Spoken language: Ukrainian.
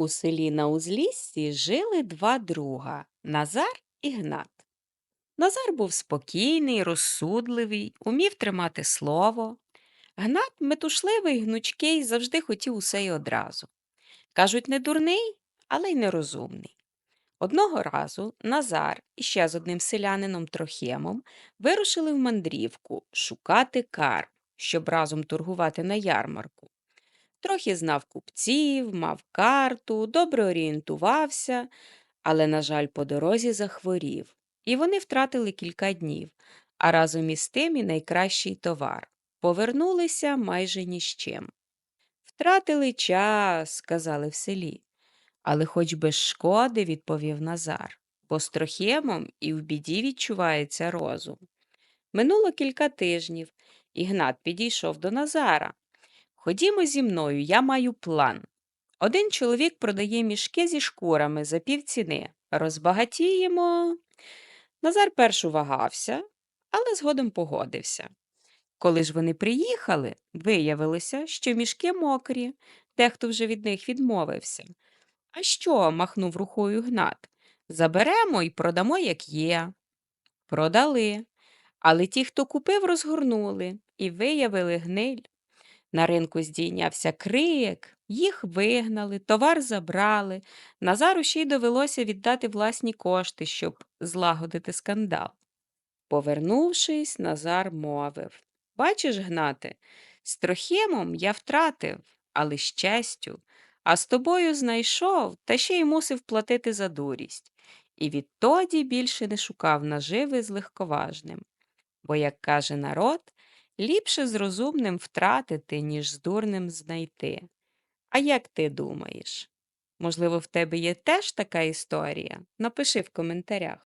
У селі на узліссі жили два друга Назар і Гнат. Назар був спокійний, розсудливий, умів тримати слово. Гнат метушливий, гнучкий, завжди хотів усе й одразу. Кажуть, не дурний, але й нерозумний. Одного разу Назар іще з одним селянином Трохемом вирушили в мандрівку шукати карп, щоб разом торгувати на ярмарку. Трохи знав купців, мав карту, добре орієнтувався, але, на жаль, по дорозі захворів, і вони втратили кілька днів, а разом із тим і найкращий товар. Повернулися майже ні з чим. Втратили час, сказали в селі. Але хоч без шкоди, відповів Назар, бо з Трохемом і в біді відчувається розум. Минуло кілька тижнів, і Гнат підійшов до Назара. Ходімо зі мною, я маю план. Один чоловік продає мішки зі шкурами за півціни. Розбагатіємо. Назар першу вагався, але згодом погодився. Коли ж вони приїхали, виявилося, що мішки мокрі, дехто вже від них відмовився. А що? махнув рукою Гнат. Заберемо і продамо, як є. Продали. Але ті, хто купив, розгорнули і виявили гниль. На ринку здійнявся крик, їх вигнали, товар забрали. Назару ще й довелося віддати власні кошти, щоб злагодити скандал. Повернувшись, Назар мовив Бачиш, Гнате, з Трохимом я втратив, але з честю, а з тобою знайшов та ще й мусив платити за дурість. І відтоді більше не шукав наживи з легковажним. Бо, як каже народ, ліпше з розумним втратити, ніж з дурним знайти. А як ти думаєш? Можливо, в тебе є теж така історія? Напиши в коментарях.